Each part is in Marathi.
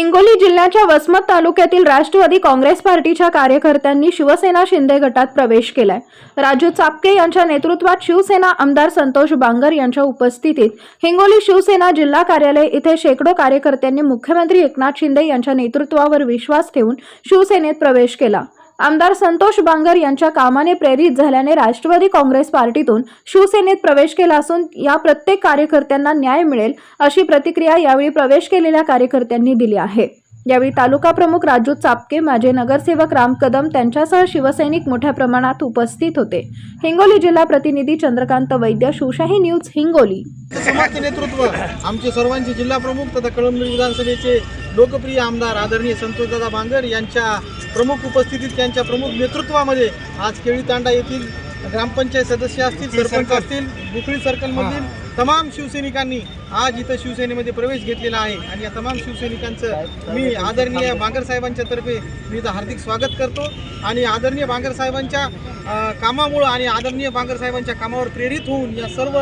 हिंगोली जिल्ह्याच्या वसमत तालुक्यातील राष्ट्रवादी काँग्रेस पार्टीच्या कार्यकर्त्यांनी शिवसेना शिंदे गटात प्रवेश केलाय. राजू चापके यांच्या नेतृत्वात शिवसेना आमदार संतोष बांगर यांच्या उपस्थितीत हिंगोली शिवसेना जिल्हा कार्यालय इथे शेकडो कार्यकर्त्यांनी मुख्यमंत्री एकनाथ शिंदे यांच्या नेतृत्वावर विश्वास ठेवून शिवसेनेत प्रवेश केला. आमदार संतोष बांगर यांच्या कामाने प्रेरित झाल्याने राष्ट्रवादी काँग्रेस पार्टीतून शिवसेनेत प्रवेश केला असून या प्रत्येक कार्यकर्त्यांना न्याय मिळेल अशी प्रतिक्रिया यावेळी प्रवेश केलेल्या कार्यकर्त्यांनी दिली आहे. यावेळी तालुका प्रमुख राजू चापके माजी नगरसेवक राम कदम त्यांच्यासह शिवसैनिक मोठ्या प्रमाणात उपस्थित होते. हिंगोली जिल्हा प्रतिनिधी चंद्रकांत वैद्य शिवशाही न्यूज हिंगोली. समाजचे नेतृत्व आमचे सर्वांचे जिल्हा प्रमुख तथा कळंबी विधानसभेचे लोकप्रिय आमदार आदरणीय संतोषदादा बांगर यांच्या प्रमुख उपस्थितीत त्यांच्या प्रमुख नेतृत्वामध्ये आज केळी तांडा येथील ग्रामपंचायत सदस्य असतील सरपंच असतील बुकळी सर्कलमधील तमाम शिवसैनिकांनी आज इथं शिवसेनेमध्ये प्रवेश घेतलेला आहे. आणि या तमाम शिवसैनिकांचं मी आदरणीय बांगर साहेबांच्या तर्फे मी इथं हार्दिक स्वागत करतो. आणि आदरणीय बांगर साहेबांच्या अ, कामामुळं आणि आदरणीय बांगर साहेबांच्या कामावर प्रेरित होऊन या सर्व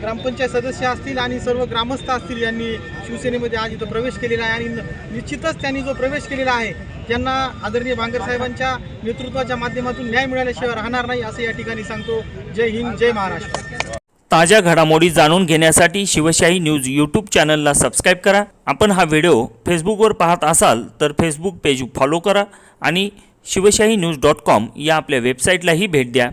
ग्रामपंचायत सदस्य असतील आणि सर्व ग्रामस्थ असतील यांनी शिवसेनेमध्ये आज इथं प्रवेश केलेला आहे आणि निश्चितच त्यांनी जो प्रवेश केलेला आहे त्यांना आदरणीय बांगर साहेबांच्या नेतृत्वाच्या माध्यमातून न्याय मिळाल्याशिवाय राहणार नाही असं या ठिकाणी सांगतो. जय हिंद जय महाराष्ट्र. ताज्या घडामोडी जाणून घेण्यासाठी शिवशाही न्यूज यूट्यूब चॅनलला सबस्क्राईब करा. आपण हा व्हिडिओ फेसबुकवर पाहत असाल तर फेसबुक पेज फॉलो करा आणि शिवशाही न्यूज डॉट कॉम या आपल्या वेबसाईटलाही भेट द्या.